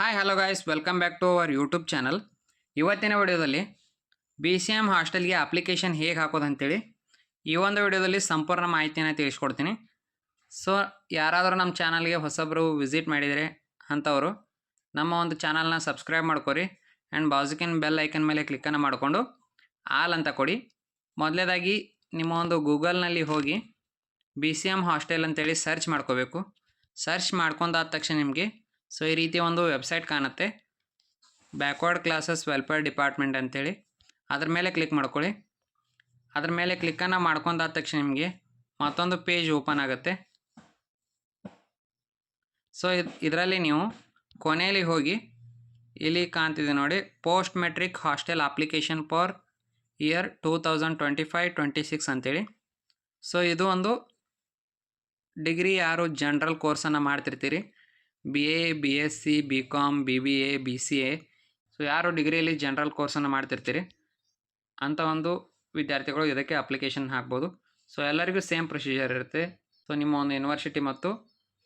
Hi hello guys welcome back to our YouTube channel ಇವತ್ತಿನ ವಿಡಿಯೋದಲ್ಲಿ B C M ಹಾಸ್ಟೆಲ್ಗೆ application ಹೇಗೆ ಹಾಕೋದು ಅಂತೇಳಿ ಈ ಒಂದು ವಿಡಿಯೋದಲ್ಲಿ ಸಂಪೂರ್ಣ ಮಾಹಿತಿಯನ್ನು ತಿಳಿಸ್ಕೊಡ್ತೀನಿ. ಸೊ ಯಾರಾದರೂ ನಮ್ಮ ಚಾನಲ್ಗೆ ಹೊಸಬ್ರು ವಿಸಿಟ್ ಮಾಡಿದರೆ ಅಂಥವರು ನಮ್ಮ ಒಂದು ಚಾನಲ್ನ ಸಬ್ಸ್ಕ್ರೈಬ್ ಮಾಡ್ಕೊರಿ ಆ್ಯಂಡ್ ಬಾಜುಕಿನ ಬೆಲ್ ಐಕನ್ ಮೇಲೆ ಕ್ಲಿಕ್ಕನ್ನು ಮಾಡಿಕೊಂಡು ಆಲ್ ಅಂತ ಕೊಡಿ. ಮೊದಲೇದಾಗಿ ನಿಮ್ಮ ಒಂದು ಗೂಗಲ್ನಲ್ಲಿ ಹೋಗಿ ಬಿ ಸಿ ಎಂ ಹಾಸ್ಟೆಲ್ ಅಂತೇಳಿ ಸರ್ಚ್ ಮಾಡ್ಕೋಬೇಕು. ಸರ್ಚ್ ಮಾಡ್ಕೊಂಡಾದ ತಕ್ಷಣ ನಿಮಗೆ ಸೊ ಈ ರೀತಿ ಒಂದು ವೆಬ್ಸೈಟ್ ಕಾಣುತ್ತೆ. ಬ್ಯಾಕ್ವರ್ಡ್ ಕ್ಲಾಸಸ್ ವೆಲ್ಫೇರ್ ಡಿಪಾರ್ಟ್ಮೆಂಟ್ ಅಂತೇಳಿ. ಅದ್ರ ಮೇಲೆ ಕ್ಲಿಕ್ ಮಾಡ್ಕೊಳ್ಳಿ. ಅದ್ರ ಮೇಲೆ ಕ್ಲಿಕ್ಕನ್ನು ಮಾಡ್ಕೊಂಡಾದ ತಕ್ಷಣ ನಿಮಗೆ ಮತ್ತೊಂದು ಪೇಜ್ ಓಪನ್ ಆಗುತ್ತೆ. ಸೊ ಇದರಲ್ಲಿ ನೀವು ಕೊನೆಯಲ್ಲಿ ಹೋಗಿ ಇಲ್ಲಿ ಕಾಣ್ತಿದೆ ನೋಡಿ, post matric hostel application for year two thousand twenty five, twenty six ಅಂತೇಳಿ. ಸೊ ಇದು ಒಂದು ಡಿಗ್ರಿ ಯಾರು ಜನ್ರಲ್ ಕೋರ್ಸನ್ನು ಮಾಡ್ತಿರ್ತೀರಿ. B A B S C B com B B A B C A so ಯಾರು ಡಿಗ್ರಿಯಲ್ಲಿ ಜನರಲ್ ಕೋರ್ಸನ್ನು ಮಾಡ್ತಿರ್ತೀರಿ? ಅಂಥ ಒಂದು ವಿದ್ಯಾರ್ಥಿಗಳು ಇದಕ್ಕೆ ಅಪ್ಲಿಕೇಶನ್ ಹಾಕ್ಬೋದು. ಸೊ ಎಲ್ಲರಿಗೂ ಸೇಮ್ ಪ್ರೊಸೀಜರ್ ಇರುತ್ತೆ. ಸೊ ನಿಮ್ಮ ಒಂದು ಯೂನಿವರ್ಸಿಟಿ ಮತ್ತು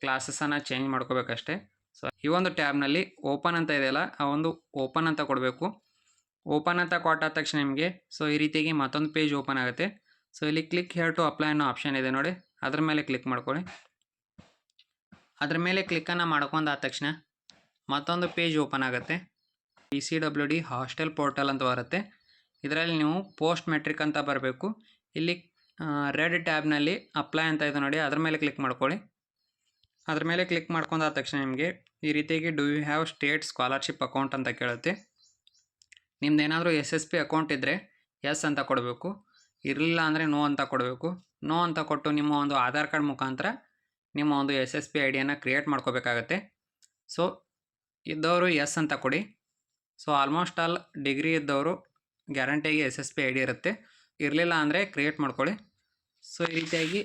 ಕ್ಲಾಸಸನ್ನು ಚೇಂಜ್ ಮಾಡ್ಕೋಬೇಕಷ್ಟೇ. ಸೊ ಈ ಒಂದು ಟ್ಯಾಬ್ನಲ್ಲಿ ಓಪನ್ ಅಂತ ಇದೆಯಲ್ಲ, ಆ ಒಂದು ಓಪನ್ ಅಂತ ಕೊಡಬೇಕು. ಓಪನ್ ಅಂತ ಕೊಟ್ಟಾದ ತಕ್ಷಣ ನಿಮಗೆ ಸೊ ಈ ರೀತಿಯಾಗಿ ಮತ್ತೊಂದು ಪೇಜ್ ಓಪನ್ ಆಗುತ್ತೆ. ಸೊ ಇಲ್ಲಿ ಕ್ಲಿಕ್ ಹೇರ್ ಟು ಅಪ್ಲೈ ಅನ್ನೋ ಆಪ್ಷನ್ ಇದೆ ನೋಡಿ. ಅದ್ರ ಮೇಲೆ ಕ್ಲಿಕ್ ಮಾಡ್ಕೊಳ್ಳಿ. ಅದ್ರ ಮೇಲೆ ಕ್ಲಿಕ್ಕನ್ನು ಮಾಡ್ಕೊಂಡಾದ ತಕ್ಷಣ ಮತ್ತೊಂದು ಪೇಜ್ ಓಪನ್ ಆಗುತ್ತೆ. P C W D hostel portal ಅಂತ ಬರುತ್ತೆ. ಇದರಲ್ಲಿ ನೀವು ಪೋಸ್ಟ್ ಮೆಟ್ರಿಕ್ ಅಂತ ಬರಬೇಕು. ಇಲ್ಲಿ ರೆಡ್ ಟ್ಯಾಬ್ನಲ್ಲಿ ಅಪ್ಲೈ ಅಂತ ಇದೆ ನೋಡಿ, ಅದ್ರ ಮೇಲೆ ಕ್ಲಿಕ್ ಮಾಡ್ಕೊಳ್ಳಿ. ಅದ್ರ ಮೇಲೆ ಕ್ಲಿಕ್ ಮಾಡ್ಕೊಂಡಾದ ತಕ್ಷಣ ನಿಮಗೆ ಈ ರೀತಿಯಾಗಿ do you have state scholarship account ಅಂತ ಕೇಳುತ್ತೆ. ನಿಮ್ದು ಏನಾದರೂ ಎಸ್ ಎಸ್ ಪಿ ಅಕೌಂಟ್ ಇದ್ದರೆ ಎಸ್ ಅಂತ ಕೊಡಬೇಕು. ಇರಲಿಲ್ಲ ಅಂದರೆ ನೋ ಅಂತ ಕೊಡಬೇಕು. ನೋ ಅಂತ ಕೊಟ್ಟು ನಿಮ್ಮ ಒಂದು ಆಧಾರ್ ಕಾರ್ಡ್ ಮುಖಾಂತರ ನಿಮ್ಮ ಒಂದು ಎಸ್ ಎಸ್ ಪಿ ಐ ಡಿಯನ್ನು ಕ್ರಿಯೇಟ್ ಮಾಡ್ಕೋಬೇಕಾಗತ್ತೆ. ಸೊ ಇದ್ದವರು ಎಸ್ ಅಂತ ಕೊಡಿ. ಸೊ ಆಲ್ಮೋಸ್ಟ್ ಆಲ್ ಡಿಗ್ರಿ ಇದ್ದವರು ಗ್ಯಾರಂಟಿಯಾಗಿ S S P I D ಇರುತ್ತೆ. ಇರಲಿಲ್ಲ ಅಂದರೆ ಕ್ರಿಯೇಟ್ ಮಾಡ್ಕೊಳ್ಳಿ. ಸೊ ಈ ರೀತಿಯಾಗಿ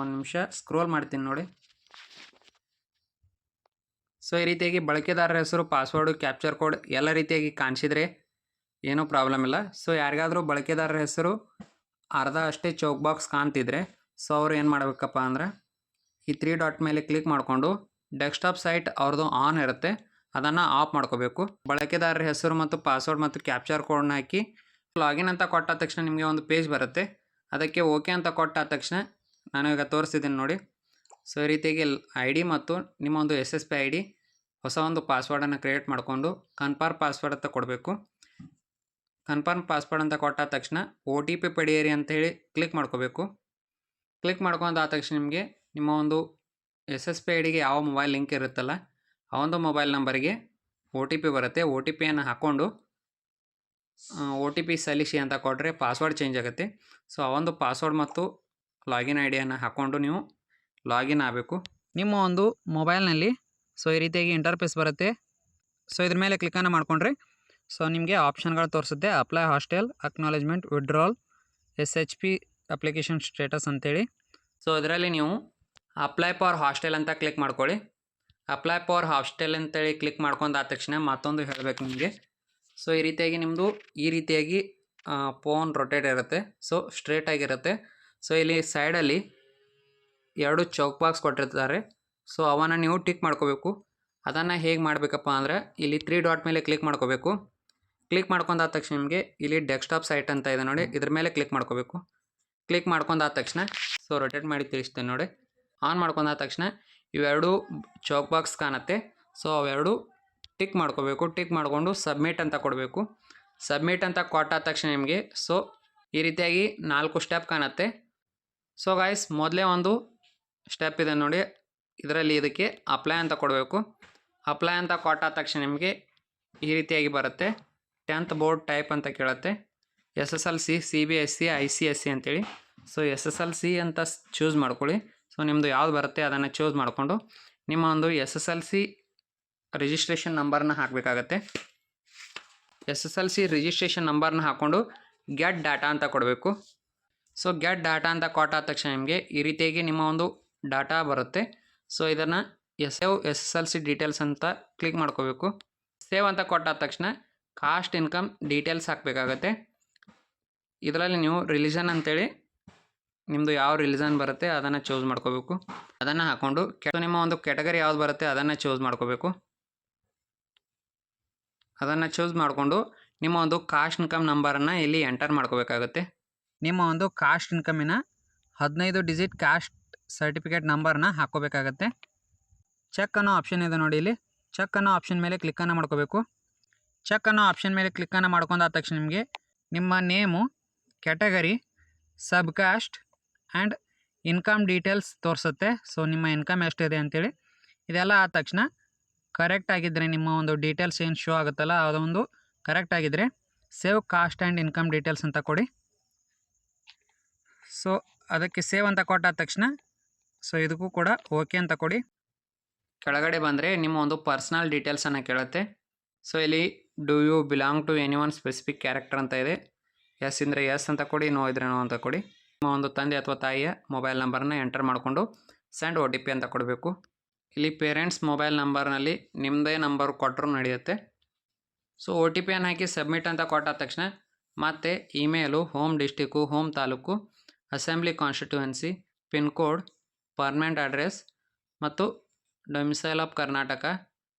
ಒಂದು ನಿಮಿಷ ಸ್ಕ್ರೋಲ್ ಮಾಡ್ತೀನಿ ನೋಡಿ. ಸೊ ಈ ರೀತಿಯಾಗಿ ಬಳಕೆದಾರರ ಹೆಸರು ಪಾಸ್ವರ್ಡು ಕ್ಯಾಪ್ಚರ್ ಕೋಡ್ ಎಲ್ಲ ರೀತಿಯಾಗಿ ಕಾಣಿಸಿದರೆ ಏನೂ ಪ್ರಾಬ್ಲಮ್ ಇಲ್ಲ. ಸೊ ಯಾರಿಗಾದರೂ ಬಳಕೆದಾರರ ಹೆಸರು ಅರ್ಧ ಅಷ್ಟೇ ಚೌಕ್ ಬಾಕ್ಸ್ ಕಾಣ್ತಿದ್ರೆ ಸೊ ಅವ್ರು ಏನು ಮಾಡಬೇಕಪ್ಪ ಅಂದ್ರೆ ಈ ತ್ರೀ ಡಾಟ್ ಮೇಲೆ ಕ್ಲಿಕ್ ಮಾಡಿಕೊಂಡು ಡೆಸ್ಕ್ಟಾಪ್ ಸೈಟ್ ಅವ್ರದ್ದು ಆನ್ ಇರುತ್ತೆ. ಅದನ್ನು ಆಫ್ ಮಾಡ್ಕೋಬೇಕು. ಬಳಕೆದಾರರ ಹೆಸರು ಮತ್ತು ಪಾಸ್ವರ್ಡ್ ಮತ್ತು ಕ್ಯಾಪ್ಚರ್ ಕೋಡ್ನ ಹಾಕಿ ಲಾಗಿನ್ ಅಂತ ಕೊಟ್ಟ ತಕ್ಷಣ ನಿಮಗೆ ಒಂದು ಪೇಜ್ ಬರುತ್ತೆ. ಅದಕ್ಕೆ ಓಕೆ ಅಂತ ಕೊಟ್ಟಾದ ತಕ್ಷಣ ನಾನು ಈಗ ತೋರಿಸ್ತಿದ್ದೀನಿ ನೋಡಿ. ಸೊ ಈ ರೀತಿಯಾಗಿ ಐ ಡಿ ಮತ್ತು ನಿಮ್ಮ ಒಂದು S S P I D ಹೊಸ ಒಂದು ಪಾಸ್ವರ್ಡನ್ನು ಕ್ರಿಯೇಟ್ ಮಾಡಿಕೊಂಡು ಕನ್ಫರ್ಮ್ ಪಾಸ್ವರ್ಡ್ ಅಂತ ಕೊಡಬೇಕು. ಕನ್ಫರ್ಮ್ ಪಾಸ್ವರ್ಡ್ ಅಂತ ಕೊಟ್ಟಾದ ತಕ್ಷಣ ಓ ಟಿ ಪಿ ಪಡೆಯಿರಿ ಅಂತ ಹೇಳಿ ಕ್ಲಿಕ್ ಮಾಡ್ಕೋಬೇಕು. ಕ್ಲಿಕ್ ಮಾಡ್ಕೊಂಡಾದ ತಕ್ಷಣ ನಿಮಗೆ ನಿಮ್ಮ ಒಂದು ಎಸ್ ಎಸ್ ಪಿ ಐ ಡಿಗೆ ಯಾವ ಮೊಬೈಲ್ ಲಿಂಕ್ ಇರುತ್ತಲ್ಲ, ಆ ಒಂದು ಮೊಬೈಲ್ ನಂಬರಿಗೆ ಒ ಟಿ ಪಿ ಬರುತ್ತೆ. ಒ ಟಿ ಪಿಯನ್ನು ಹಾಕ್ಕೊಂಡು ಒ ಟಿ ಪಿ ಸಲ್ಲಿಸಿ ಅಂತ ಕೊಟ್ಟರೆ ಪಾಸ್ವರ್ಡ್ ಚೇಂಜ್ ಆಗುತ್ತೆ. ಸೊ, ಆ ಒಂದು ಪಾಸ್ವರ್ಡ್ ಮತ್ತು ಲಾಗಿನ್ ಐ ಡಿಯನ್ನು ಹಾಕ್ಕೊಂಡು ನೀವು ಲಾಗಿನ್ ಆಗಬೇಕು. ನಿಮ್ಮ ಒಂದು ಮೊಬೈಲ್ನಲ್ಲಿ ಸೊ, ಈ ರೀತಿಯಾಗಿ ಇಂಟರ್ಫೇಸ್ ಬರುತ್ತೆ. ಸೊ, ಇದ್ರ ಮೇಲೆ ಕ್ಲಿಕ್ಕನ್ನು ಮಾಡಿಕೊಂಡ್ರೆ, ಸೊ, ನಿಮಗೆ ಆಪ್ಷನ್ಗಳು ತೋರಿಸುತ್ತೆ. Apply hostel, acknowledgement, withdrawal, S H P application status ಅಂತೇಳಿ. ಸೊ, ಇದರಲ್ಲಿ ನೀವು ಅಪ್ಲೈ ಫಾರ್ ಹಾಸ್ಟೆಲ್ ಅಂತ ಕ್ಲಿಕ್ ಮಾಡ್ಕೊಳ್ಳಿ. ಅಪ್ಲೈ ಫಾರ್ ಹಾಸ್ಟೆಲ್ ಅಂತೇಳಿ ಕ್ಲಿಕ್ ಮಾಡ್ಕೊಂಡಾದ ತಕ್ಷಣ ಮತ್ತೊಂದು ಹೇಳಬೇಕು ನಿಮಗೆ. ಸೊ ಈ ರೀತಿಯಾಗಿ ನಿಮ್ಮದು ಈ ರೀತಿಯಾಗಿ ಫೋನ್ ರೊಟೇಟ್ ಇರುತ್ತೆ. ಸೊ ಸ್ಟ್ರೇಟ್ ಆಗಿರುತ್ತೆ ಸೊ ಇಲ್ಲಿ ಸೈಡಲ್ಲಿ ಎರಡು ಚೌಕ್ ಬಾಕ್ಸ್ ಕೊಟ್ಟಿರ್ತಾರೆ. ಸೊ ಅವನ್ನು ನೀವು ಟಿಕ್ ಮಾಡ್ಕೋಬೇಕು. ಅದನ್ನು ಹೇಗೆ ಮಾಡಬೇಕಪ್ಪ ಅಂದರೆ, ಇಲ್ಲಿ ತ್ರೀ ಡಾಟ್ ಮೇಲೆ ಕ್ಲಿಕ್ ಮಾಡ್ಕೋಬೇಕು. ಕ್ಲಿಕ್ ಮಾಡ್ಕೊಂಡಾದ ತಕ್ಷಣ ನಿಮಗೆ ಇಲ್ಲಿ ಡೆಸ್ಕ್ಟಾಪ್ ಸೈಟ್ ಅಂತ ಇದೆ ನೋಡಿ. ಇದ್ರ ಮೇಲೆ ಕ್ಲಿಕ್ ಮಾಡ್ಕೋಬೇಕು. ಕ್ಲಿಕ್ ಮಾಡ್ಕೊಂಡಾದ ತಕ್ಷಣ ಸೊ ರೊಟೇಟ್ ಮಾಡಿ ತಿಳಿಸ್ತೇನೆ ನೋಡಿ. ಆನ್ ಮಾಡ್ಕೊಂಡಾದ ತಕ್ಷಣ ಇವೆರಡು ಚೌಕ್ ಬಾಕ್ಸ್ ಕಾಣುತ್ತೆ. ಸೊ, ಅವೆರಡು ಟಿಕ್ ಮಾಡ್ಕೋಬೇಕು. ಟಿಕ್ ಮಾಡಿಕೊಂಡು ಸಬ್ಮಿಟ್ ಅಂತ ಕೊಡಬೇಕು. ಸಬ್ಮಿಟ್ ಅಂತ ಕೊಟ್ಟಾದ ತಕ್ಷಣ ನಿಮಗೆ, ಸೊ, ಈ ರೀತಿಯಾಗಿ ನಾಲ್ಕು ಸ್ಟೆಪ್ ಕಾಣುತ್ತೆ. ಸೊ, ಗಾಯ್ಸ್, ಮೊದಲೇ ಒಂದು ಸ್ಟೆಪ್ ಇದೆ ನೋಡಿ. ಇದರಲ್ಲಿ ಇದಕ್ಕೆ ಅಪ್ಲೈ ಅಂತ ಕೊಡಬೇಕು. ಅಪ್ಲೈ ಅಂತ ಕೊಟ್ಟಾದ ತಕ್ಷಣ ನಿಮಗೆ ಈ ರೀತಿಯಾಗಿ ಬರುತ್ತೆ. ಟೆಂತ್ ಬೋರ್ಡ್ ಟೈಪ್ ಅಂತ ಕೇಳುತ್ತೆ. S S L C C B S C I C S C ಅಂತೇಳಿ. So, S S L C ಅಂತ ಚೂಸ್ ಮಾಡ್ಕೊಳ್ಳಿ. ಸೊ ನಿಮ್ಮದು ಯಾವ್ದು ಬರುತ್ತೆ ಅದನ್ನು ಚೂಸ್ ಮಾಡಿಕೊಂಡು ನಿಮ್ಮ ಒಂದು S S L C registration ನಂಬರ್ನ ಹಾಕಬೇಕಾಗತ್ತೆ. S S L C registration ನಂಬರ್ನ ಹಾಕ್ಕೊಂಡು ಗೆಟ್ ಡಾಟಾ ಅಂತ ಕೊಡಬೇಕು. ಸೊ ಗೆಟ್ ಡಾಟಾ ಅಂತ ಕೊಟ್ಟಾದ ತಕ್ಷಣ ನಿಮಗೆ ಈ ರೀತಿಯಾಗಿ ನಿಮ್ಮ ಒಂದು ಡಾಟಾ ಬರುತ್ತೆ. ಸೊ ಇದನ್ನು save S S L C details ಅಂತ ಕ್ಲಿಕ್ ಮಾಡ್ಕೋಬೇಕು. ಸೇವ್ ಅಂತ ಕೊಟ್ಟಾದ ತಕ್ಷಣ ಕಾಸ್ಟ್ ಇನ್ಕಮ್ ಡೀಟೇಲ್ಸ್ ಹಾಕಬೇಕಾಗತ್ತೆ. ಇದರಲ್ಲಿ ನೀವು ರಿಲಿಜನ್ ಅಂತೇಳಿ ನಿಮ್ಮದು ಯಾವ ರಿಲಿಜನ್ ಬರುತ್ತೆ ಅದನ್ನು ಚೂಸ್ ಮಾಡ್ಕೋಬೇಕು. ಅದನ್ನು ಹಾಕ್ಕೊಂಡು ನಿಮ್ಮ ಒಂದು ಕ್ಯಾಟಗರಿ ಯಾವ್ದು ಬರುತ್ತೆ ಅದನ್ನು ಚೂಸ್ ಮಾಡ್ಕೋಬೇಕು. ಅದನ್ನು ಚೂಸ್ ಮಾಡಿಕೊಂಡು ನಿಮ್ಮ ಒಂದು ಕಾಸ್ಟ್ ಇನ್ಕಮ್ ನಂಬರನ್ನು ಇಲ್ಲಿ ಎಂಟರ್ ಮಾಡ್ಕೋಬೇಕಾಗುತ್ತೆ. ನಿಮ್ಮ ಒಂದು ಕಾಸ್ಟ್ ಇನ್ಕಮಿನ ಹದಿನೈದು ಡಿಜಿಟ್ ಕಾಸ್ಟ್ ಸರ್ಟಿಫಿಕೇಟ್ ನಂಬರ್ನ ಹಾಕ್ಕೋಬೇಕಾಗತ್ತೆ. ಚೆಕ್ ಅನ್ನೋ ಆಪ್ಷನ್ ಇದೆ ನೋಡಿ ಇಲ್ಲಿ. ಚೆಕ್ ಅನ್ನೋ ಆಪ್ಷನ್ ಮೇಲೆ ಕ್ಲಿಕ್ಕನ್ನು ಮಾಡ್ಕೋಬೇಕು. ಚೆಕ್ ಅನ್ನೋ ಆಪ್ಷನ್ ಮೇಲೆ ಕ್ಲಿಕ್ಕನ್ನು ಮಾಡ್ಕೊಂಡಾದ ತಕ್ಷಣ ನಿಮಗೆ ನಿಮ್ಮ name category sub caste and income details ತೋರಿಸುತ್ತೆ. ಸೊ, ನಿಮ್ಮ ಇನ್ಕಮ್ ಎಷ್ಟಿದೆ ಅಂತೇಳಿ. ಇದೆಲ್ಲ ಆದ ತಕ್ಷಣ ಕರೆಕ್ಟ್ ಆಗಿದ್ದರೆ ನಿಮ್ಮ ಒಂದು ಡೀಟೇಲ್ಸ್ ಏನು ಶೋ ಆಗುತ್ತಲ್ಲ ಅದೊಂದು ಕರೆಕ್ಟ್ ಆಗಿದ್ದರೆ save caste and income details ಅಂತ ಕೊಡಿ. ಸೊ, ಅದಕ್ಕೆ ಸೇವ್ ಅಂತ ಕೊಟ್ಟಾದ ತಕ್ಷಣ, ಸೊ, ಇದಕ್ಕೂ ಕೂಡ ಓಕೆ ಅಂತ ಕೊಡಿ. ಕೆಳಗಡೆ ಬಂದರೆ ನಿಮ್ಮ ಒಂದು ಪರ್ಸ್ನಲ್ ಡೀಟೇಲ್ಸನ್ನು ಕೇಳುತ್ತೆ. ಸೊ, ಇಲ್ಲಿ do you belong to any one specific character ಅಂತ ಇದೆ. ಎಸ್ ಅಂದರೆ ಎಸ್ ಅಂತ ಕೊಡಿ, ನೋ ಇದ್ರೆ ನೋ ಅಂತ ಕೊಡಿ. ನಿಮ್ಮ ಒಂದು ತಂದೆ ಅಥವಾ ತಾಯಿಯ ಮೊಬೈಲ್ ನಂಬರ್ನ ಎಂಟರ್ ಮಾಡಿಕೊಂಡು ಸೆಂಡ್ ಒ ಟಿ ಪಿ ಅಂತ ಕೊಡಬೇಕು. ಇಲ್ಲಿ ಪೇರೆಂಟ್ಸ್ ಮೊಬೈಲ್ ನಂಬರ್ನಲ್ಲಿ ನಿಮ್ಮದೇ ನಂಬರ್ ಕೊಟ್ಟರು ನಡೆಯುತ್ತೆ. ಸೊ ಒ ಟಿ ಪಿಯನ್ನು ಹಾಕಿ ಸಬ್ಮಿಟ್ ಅಂತ ಕೊಟ್ಟಾದ ತಕ್ಷಣ ಮತ್ತೆ email home district home taluk assembly constituency pin code permanent address ಮತ್ತು ಡೊಮಿಸೈಲ್ ಆಫ್ ಕರ್ನಾಟಕ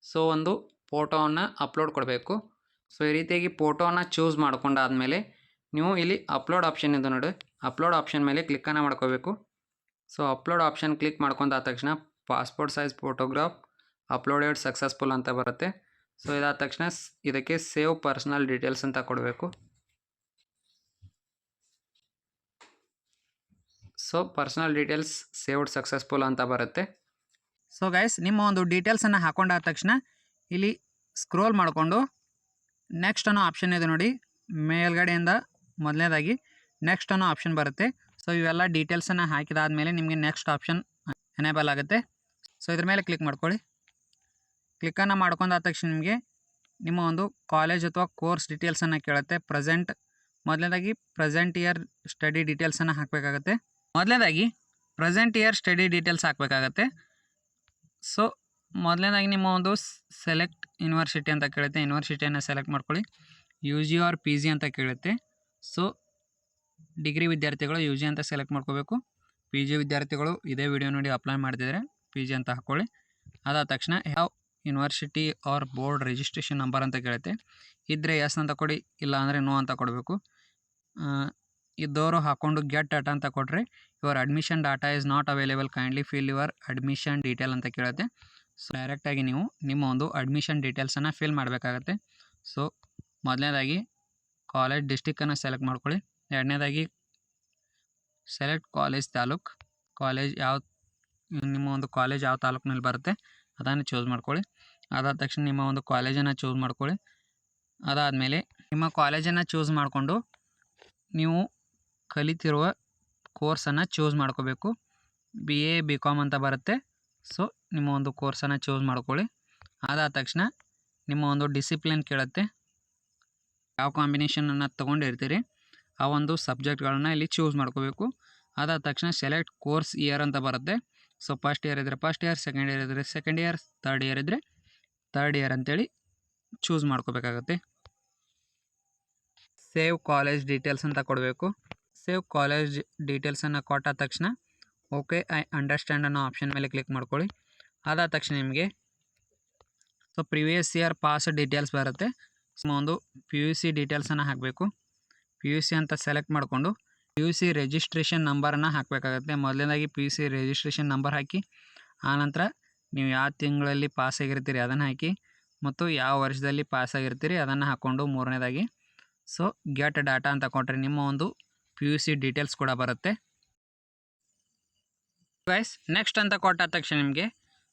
ಸೊ ಒಂದು ಫೋಟೋವನ್ನು ಅಪ್ಲೋಡ್ ಕೊಡಬೇಕು. ಸೊ ಈ ರೀತಿಯಾಗಿ ಫೋಟೋವನ್ನು ಚೂಸ್ ಮಾಡ್ಕೊಂಡಾದಮೇಲೆ ನೀವು ಇಲ್ಲಿ ಅಪ್ಲೋಡ್ ಆಪ್ಷನ್ ಇದು ನೋಡಿ. ಅಪ್ಲೋಡ್ ಆಪ್ಷನ್ ಮೇಲೆ ಕ್ಲಿಕ್ಕನ್ನು ಮಾಡ್ಕೋಬೇಕು. ಸೊ, ಅಪ್ಲೋಡ್ ಆಪ್ಷನ್ ಕ್ಲಿಕ್ ಮಾಡ್ಕೊಂಡಾದ ತಕ್ಷಣ passport size photograph uploaded successful ಅಂತ ಬರುತ್ತೆ. ಸೊ, ಇದಾದ ತಕ್ಷಣ ಇದಕ್ಕೆ ಸೇವ್ ಪರ್ಸನಲ್ ಡೀಟೇಲ್ಸ್ ಅಂತ ಕೊಡಬೇಕು. So, personal details saved successful ಅಂತ ಬರುತ್ತೆ. ಸೊ, ಗೈಸ್, ನಿಮ್ಮ ಒಂದು ಡೀಟೇಲ್ಸನ್ನು ಹಾಕೊಂಡಾದ ತಕ್ಷಣ ಇಲ್ಲಿ ಸ್ಕ್ರೋಲ್ ಮಾಡಿಕೊಂಡು ನೆಕ್ಸ್ಟ್ ಅನ್ನೋ ಆಪ್ಷನ್ ಇದೆ ನೋಡಿ ಮೇಲ್ಗಡೆಯಿಂದ ಮೊದಲನೇದಾಗಿ. ನೆಕ್ಸ್ಟ್ ಅನ್ನೋ ಆಪ್ಷನ್ ಬರುತ್ತೆ. ಸೊ ಇವೆಲ್ಲ ಡೀಟೇಲ್ಸನ್ನು ಹಾಕಿದಾದ್ಮೇಲೆ ನಿಮಗೆ ನೆಕ್ಸ್ಟ್ ಆಪ್ಷನ್ ಎನೇಬಲ್ ಆಗುತ್ತೆ. ಸೊ ಇದ್ರ ಮೇಲೆ ಕ್ಲಿಕ್ ಮಾಡ್ಕೊಳ್ಳಿ. ಕ್ಲಿಕ್ಕನ್ನು ಮಾಡ್ಕೊಂಡಾದ ತಕ್ಷಣ ನಿಮಗೆ ನಿಮ್ಮ ಒಂದು ಕಾಲೇಜ್ ಅಥವಾ ಕೋರ್ಸ್ ಡೀಟೇಲ್ಸನ್ನು ಕೇಳುತ್ತೆ. ಪ್ರೆಸೆಂಟ್ ಮೊದಲನೇದಾಗಿ ಪ್ರೆಸೆಂಟ್ ಇಯರ್ ಸ್ಟಡಿ ಡೀಟೇಲ್ಸನ್ನು ಹಾಕಬೇಕಾಗತ್ತೆ. ಮೊದಲನೇದಾಗಿ ಪ್ರೆಸೆಂಟ್ ಇಯರ್ ಸ್ಟಡಿ ಡೀಟೇಲ್ಸ್ ಹಾಕಬೇಕಾಗತ್ತೆ. ಸೊ ಮೊದಲನೇದಾಗಿ ನಿಮ್ಮ ಒಂದು ಸೆಲೆಕ್ಟ್ ಯೂನಿವರ್ಸಿಟಿ ಅಂತ ಕೇಳುತ್ತೆ. ಯೂನಿವರ್ಸಿಟಿಯನ್ನು ಸೆಲೆಕ್ಟ್ ಮಾಡ್ಕೊಳ್ಳಿ. U G or P G ಅಂತ ಕೇಳುತ್ತೆ. ಸೊ ಡಿಗ್ರಿ ವಿದ್ಯಾರ್ಥಿಗಳು ಯು ಅಂತ ಸೆಲೆಕ್ಟ್ ಮಾಡ್ಕೋಬೇಕು. ಪಿ ವಿದ್ಯಾರ್ಥಿಗಳು ಇದೇ ವಿಡಿಯೋ ನೋಡಿ ಅಪ್ಲೈ ಮಾಡ್ತಿದ್ರೆ ಪಿ ಜಿ ಅಂತ ಹಾಕ್ಕೊಳ್ಳಿ ಅದಾದ ತಕ್ಷಣ ಯಾವ university or board registration number ಅಂತ ಕೇಳುತ್ತೆ. ಇದ್ದರೆ ಎಸ್ ಅಂತ ಕೊಡಿ, ಇಲ್ಲ ಅಂದರೆ ನೋ ಅಂತ ಕೊಡಬೇಕು. ಇದ್ದವರು ಹಾಕ್ಕೊಂಡು ಗೆಟ್ ಡಾಟಾ ಅಂತ ಕೊಟ್ಟರೆ your admission data is not available kindly fill your admission detail ಅಂತ ಕೇಳುತ್ತೆ. ಸೊ ಡೈರೆಕ್ಟಾಗಿ ನೀವು ನಿಮ್ಮ ಒಂದು ಅಡ್ಮಿಷನ್ ಡೀಟೇಲ್ಸನ್ನು ಫಿಲ್ ಮಾಡಬೇಕಾಗತ್ತೆ. ಸೊ ಮೊದಲನೇದಾಗಿ ಕಾಲೇಜ್ ಡಿಸ್ಟಿಕ್ಕನ್ನು ಸೆಲೆಕ್ಟ್ ಮಾಡ್ಕೊಳ್ಳಿ. ಎರಡನೇದಾಗಿ ಸೆಲೆಕ್ಟ್ ಕಾಲೇಜ್ ತಾಲೂಕ್. ಕಾಲೇಜ್ ಯಾವ, ನಿಮ್ಮ ಒಂದು ಕಾಲೇಜ್ ಯಾವ ತಾಲೂಕಿನಲ್ಲಿ ಬರುತ್ತೆ, ಅದನ್ನು ಚೂಸ್ ಮಾಡ್ಕೊಳ್ಳಿ. ಅದಾದ ತಕ್ಷಣ ನಿಮ್ಮ ಒಂದು ಕಾಲೇಜನ್ನು ಚೂಸ್ ಮಾಡ್ಕೊಳ್ಳಿ. ಅದಾದಮೇಲೆ ನಿಮ್ಮ ಕಾಲೇಜನ್ನು ಚೂಸ್ ಮಾಡಿಕೊಂಡು ನೀವು ಕಲಿತಿರುವ ಕೋರ್ಸನ್ನು ಚೂಸ್ ಮಾಡ್ಕೋಬೇಕು. ಬಿ ಎ ಬಿ ಕಾಮ್ ಅಂತ ಬರುತ್ತೆ ಸೊ ನಿಮ್ಮ ಒಂದು ಕೋರ್ಸನ್ನು ಚೂಸ್ ಮಾಡ್ಕೊಳ್ಳಿ. ಅದಾದ ತಕ್ಷಣ ನಿಮ್ಮ ಒಂದು ಡಿಸಿಪ್ಲಿನ್ ಕೇಳುತ್ತೆ. ಯಾವ ಕಾಂಬಿನೇಷನನ್ನು ತೊಗೊಂಡಿರ್ತೀರಿ? ಆ ಒಂದು ಸಬ್ಜೆಕ್ಟ್ಗಳನ್ನ ಇಲ್ಲಿ ಚೂಸ್ ಮಾಡ್ಕೋಬೇಕು. ಅದಾದ ತಕ್ಷಣ ಸೆಲೆಕ್ಟ್ ಕೋರ್ಸ್ ಇಯರ್ ಅಂತ ಬರುತ್ತೆ. ಸೊ ಫಸ್ಟ್ ಇಯರ್ ಇದ್ದರೆ ಫಸ್ಟ್ ಇಯರ್ ಸೆಕೆಂಡ್ ಇಯರ್ ಇದ್ದರೆ ಸೆಕೆಂಡ್ ಇಯರ್ ತರ್ಡ್ ಇಯರ್ ಇದ್ದರೆ ತರ್ಡ್ ಇಯರ್ ಅಂತೇಳಿ ಚೂಸ್ ಮಾಡ್ಕೋಬೇಕಾಗತ್ತೆ. ಸೇವ್ ಕಾಲೇಜ್ ಡೀಟೇಲ್ಸ್ ಅಂತ ಕೊಡಬೇಕು. ಸೇವ್ ಕಾಲೇಜ್ ಡೀಟೇಲ್ಸನ್ನು ಕೊಟ್ಟಾದ ತಕ್ಷಣ ಓಕೆ ಐ ಅಂಡರ್ಸ್ಟ್ಯಾಂಡ್ ಅನ್ನೋ ಆಪ್ಷನ್ ಮೇಲೆ ಕ್ಲಿಕ್ ಮಾಡ್ಕೊಳ್ಳಿ. ಅದಾದ ತಕ್ಷಣ ನಿಮಗೆ so previous year pass details ಬರುತ್ತೆ. ಸೊ ಒಂದು ಪಿ ಯು ಸಿ ಡೀಟೇಲ್ಸನ್ನು ಹಾಕಬೇಕು. ಪಿ ಯು ಸಿ ಅಂತ ಸೆಲೆಕ್ಟ್ ಮಾಡಿಕೊಂಡು ಪಿ ಯು ಸಿ ರಿಜಿಸ್ಟ್ರೇಷನ್ ನಂಬರನ್ನು ಹಾಕಬೇಕಾಗತ್ತೆ. ಮೊದಲನೇದಾಗಿ P U C registration number ಹಾಕಿ ಆನಂತರ ನೀವು ಯಾವ ತಿಂಗಳಲ್ಲಿ ಪಾಸ್ ಆಗಿರ್ತೀರಿ ಅದನ್ನು ಹಾಕಿ, ಮತ್ತು ಯಾವ ವರ್ಷದಲ್ಲಿ ಪಾಸ್ ಆಗಿರ್ತೀರಿ ಅದನ್ನು ಹಾಕ್ಕೊಂಡು ಮೂರನೇದಾಗಿ ಸೊ ಗೆಟ್ ಡಾಟಾ ಅಂತ ಕೊಟ್ಟರೆ ನಿಮ್ಮ ಒಂದು ಪಿ ಯು ಸಿ ಡೀಟೇಲ್ಸ್ ಕೂಡ ಬರುತ್ತೆ. ಗೈಸ್ ನೆಕ್ಸ್ಟ್ ಅಂತ ಕೊಟ್ಟಾದ ತಕ್ಷಣ ನಿಮಗೆ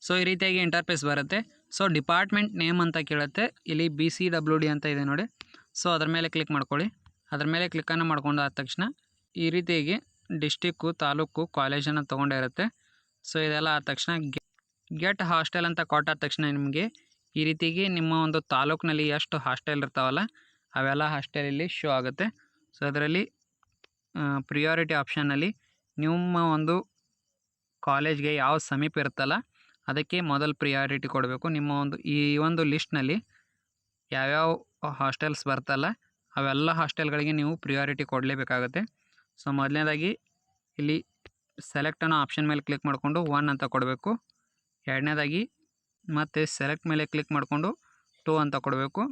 ಸೊ ಈ ರೀತಿಯಾಗಿ ಇಂಟರ್ಫೇಸ್ ಬರುತ್ತೆ. ಸೊ ಡಿಪಾರ್ಟ್ಮೆಂಟ್ ನೇಮ್ ಅಂತ ಕೇಳುತ್ತೆ. ಇಲ್ಲಿ ಬಿ ಸಿ ಡಬ್ಲ್ಯೂ ಡಿ ಅಂತ ಇದೆ ನೋಡಿ. ಸೊ ಅದರ ಮೇಲೆ ಕ್ಲಿಕ್ ಮಾಡ್ಕೊಳ್ಳಿ. ಅದ್ರ ಮೇಲೆ ಕ್ಲಿಕ್ಕನ್ನು ಮಾಡ್ಕೊಂಡು ಆದ ತಕ್ಷಣ ಈ ರೀತಿಯಾಗಿ ಡಿಸ್ಟಿಕ್ಕು ತಾಲೂಕು ಕಾಲೇಜನ್ನು ತೊಗೊಂಡಿರುತ್ತೆ. ಸೊ ಇದೆಲ್ಲ ಆದ ತಕ್ಷಣ ಗೆಟ್ ಹಾಸ್ಟೆಲ್ ಅಂತ ಕೊಟ್ಟಾದ ತಕ್ಷಣ ನಿಮಗೆ ಈ ರೀತಿಗೆ ನಿಮ್ಮ ಒಂದು ತಾಲೂಕಿನಲ್ಲಿ ಎಷ್ಟು ಹಾಸ್ಟೆಲ್ ಇರ್ತಾವಲ್ಲ, ಅವೆಲ್ಲ ಹಾಸ್ಟೆಲ್ ಇಲ್ಲಿ ಶೋ ಆಗುತ್ತೆ. ಸೊ ಅದರಲ್ಲಿ ಪ್ರಿಯಾರಿಟಿ ಆಪ್ಷನ್ನಲ್ಲಿ ನಿಮ್ಮ ಒಂದು ಕಾಲೇಜ್ಗೆ ಯಾವ ಸಮೀಪ ಇರುತ್ತಲ್ಲ, ಅದಕ್ಕೆ ಮೊದಲು ಪ್ರಿಯಾರಿಟಿ ಕೊಡಬೇಕು. ನಿಮ್ಮ ಒಂದು ಈ ಒಂದು ಲಿಸ್ಟ್ನಲ್ಲಿ ಯಾವ್ಯಾವ ಹಾಸ್ಟೆಲ್ಸ್ ಬರ್ತಲ್ಲ ಅವೆಲ್ಲ ಹಾಸ್ಟೆಲ್ಗಳಿಗೆ ನೀವು ಪ್ರಿಯಾರಿಟಿ ಕೊಡಲೇಬೇಕಾಗುತ್ತೆ. ಸೊ ಮೊದಲನೇದಾಗಿ ಇಲ್ಲಿ ಸೆಲೆಕ್ಟ್ ಅನ್ನೋ ಆಪ್ಷನ್ ಮೇಲೆ ಕ್ಲಿಕ್ ಮಾಡಿಕೊಂಡು ಒನ್ ಅಂತ ಕೊಡಬೇಕು. ಎರಡನೇದಾಗಿ ಮತ್ತು ಸೆಲೆಕ್ಟ್ ಮೇಲೆ ಕ್ಲಿಕ್ ಮಾಡಿಕೊಂಡು ಟೂ ಅಂತ ಕೊಡಬೇಕು.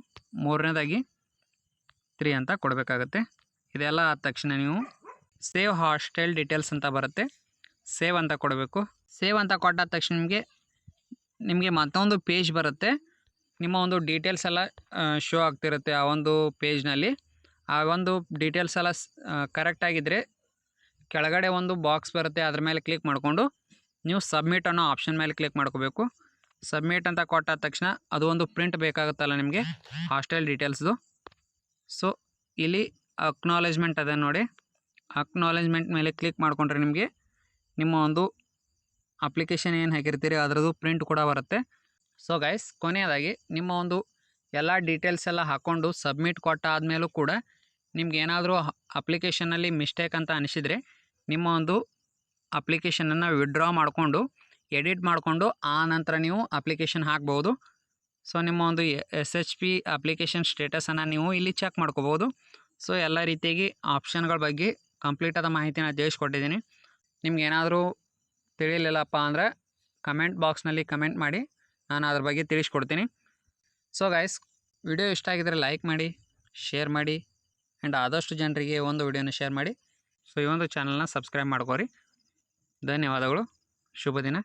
ಮೂರನೇದಾಗಿ ತ್ರೀ ಅಂತ ಕೊಡಬೇಕಾಗತ್ತೆ. ಇದೆಲ್ಲ ಆದ ತಕ್ಷಣ ನೀವು ಸೇವ್ ಹಾಸ್ಟೆಲ್ ಡೀಟೇಲ್ಸ್ ಅಂತ ಬರುತ್ತೆ. ಸೇವ್ ಅಂತ ಕೊಡಬೇಕು. ಸೇವ್ ಅಂತ ಕೊಟ್ಟಾದ ತಕ್ಷಣ ನಿಮಗೆ ನಿಮಗೆ ಮತ್ತೊಂದು ಪೇಜ್ ಬರುತ್ತೆ. ನಿಮ್ಮ ಒಂದು ಡೀಟೇಲ್ಸ್ ಎಲ್ಲ ಶೋ ಆಗ್ತಿರುತ್ತೆ ಆ ಒಂದು ಪೇಜ್ನಲ್ಲಿ ಆ ಒಂದು ಡೀಟೇಲ್ಸ್ ಎಲ್ಲ ಕರೆಕ್ಟಾಗಿದ್ದರೆ ಕೆಳಗಡೆ ಒಂದು ಬಾಕ್ಸ್ ಬರುತ್ತೆ, ಅದ್ರ ಮೇಲೆ ಕ್ಲಿಕ್ ಮಾಡಿಕೊಂಡು ನೀವು ಸಬ್ಮಿಟ್ ಅನ್ನೋ ಆಪ್ಷನ್ ಮೇಲೆ ಕ್ಲಿಕ್ ಮಾಡ್ಕೋಬೇಕು. ಸಬ್ಮಿಟ್ ಅಂತ ಕೊಟ್ಟಾದ ತಕ್ಷಣ ಅದು ಒಂದು ಪ್ರಿಂಟ್ ಬೇಕಾಗುತ್ತಲ್ಲ ನಿಮಗೆ ಹಾಸ್ಟೆಲ್ ಡೀಟೇಲ್ಸ್ದು ಸೊ ಇಲ್ಲಿ ಅಕ್ನಾಲೆಜ್ಮೆಂಟ್ ಅದೇ ನೋಡಿ. ಅಕ್ನಾಲೆಜ್ಮೆಂಟ್ ಮೇಲೆ ಕ್ಲಿಕ್ ಮಾಡಿಕೊಂಡ್ರೆ ನಿಮಗೆ ನಿಮ್ಮ ಒಂದು ಅಪ್ಲಿಕೇಶನ್ ಏನು ಹಾಕಿರ್ತೀರಿ, ಅದರದ್ದು ಪ್ರಿಂಟ್ ಕೂಡ ಬರುತ್ತೆ. ಸೊ ಗೈಸ್ ಕೊನೆಯದಾಗಿ ನಿಮ್ಮ ಒಂದು ಎಲ್ಲ ಡೀಟೇಲ್ಸ್ ಎಲ್ಲ ಹಾಕ್ಕೊಂಡು ಸಬ್ಮಿಟ್ ಕೊಟ್ಟಾದಮೇಲೂ ಕೂಡ ನಿಮ್ಗೆ ಏನಾದರೂ ಅಪ್ಲಿಕೇಶನಲ್ಲಿ ಮಿಸ್ಟೇಕ್ ಅಂತ ಅನಿಸಿದರೆ ನಿಮ್ಮ ಒಂದು ಅಪ್ಲಿಕೇಶನನ್ನು ವಿಡ್ರಾ ಮಾಡಿಕೊಂಡು ಎಡಿಟ್ ಮಾಡಿಕೊಂಡು ಆ ನಂತರ ನೀವು ಅಪ್ಲಿಕೇಶನ್ ಹಾಕ್ಬೋದು. ಸೊ ನಿಮ್ಮ ಒಂದು ಎಸ್ ಎಚ್ ಪಿ ಅಪ್ಲಿಕೇಶನ್ ಸ್ಟೇಟಸನ್ನು ನೀವು ಇಲ್ಲಿ ಚೆಕ್ ಮಾಡ್ಕೋಬೋದು. ಸೊ ಎಲ್ಲ ರೀತಿಯಾಗಿ ಆಪ್ಷನ್ಗಳ ಬಗ್ಗೆ ಕಂಪ್ಲೀಟಾದ ಮಾಹಿತಿನ ತಿಳಿಸ್ಕೊಟ್ಟಿದ್ದೀನಿ. ನಿಮ್ಗೆ ಏನಾದರೂ ತಿಳಿಲಿಲ್ಲಪ್ಪ ಅಂದರೆ ಕಮೆಂಟ್ ಬಾಕ್ಸ್ನಲ್ಲಿ ಕಮೆಂಟ್ ಮಾಡಿ. ನಾನು ಅದ್ರ ಬಗ್ಗೆ ತಿಳಿಸ್ಕೊಡ್ತೀನಿ. ಸೊ ಗಾಯ್ಸ್ ವಿಡಿಯೋ ಇಷ್ಟ ಆಗಿದ್ರೆ ಲೈಕ್ ಮಾಡಿ ಶೇರ್ ಮಾಡಿ ಆ್ಯಂಡ್ ಆದಷ್ಟು ಜನರಿಗೆ ಒಂದು ವಿಡಿಯೋನ ಶೇರ್ ಮಾಡಿ. ಸೊ ಈ ಒಂದು ಚಾನಲ್ನ ಸಬ್ಸ್ಕ್ರೈಬ್ ಮಾಡ್ಕೋರಿ. ಧನ್ಯವಾದಗಳು. ಶುಭ ದಿನ.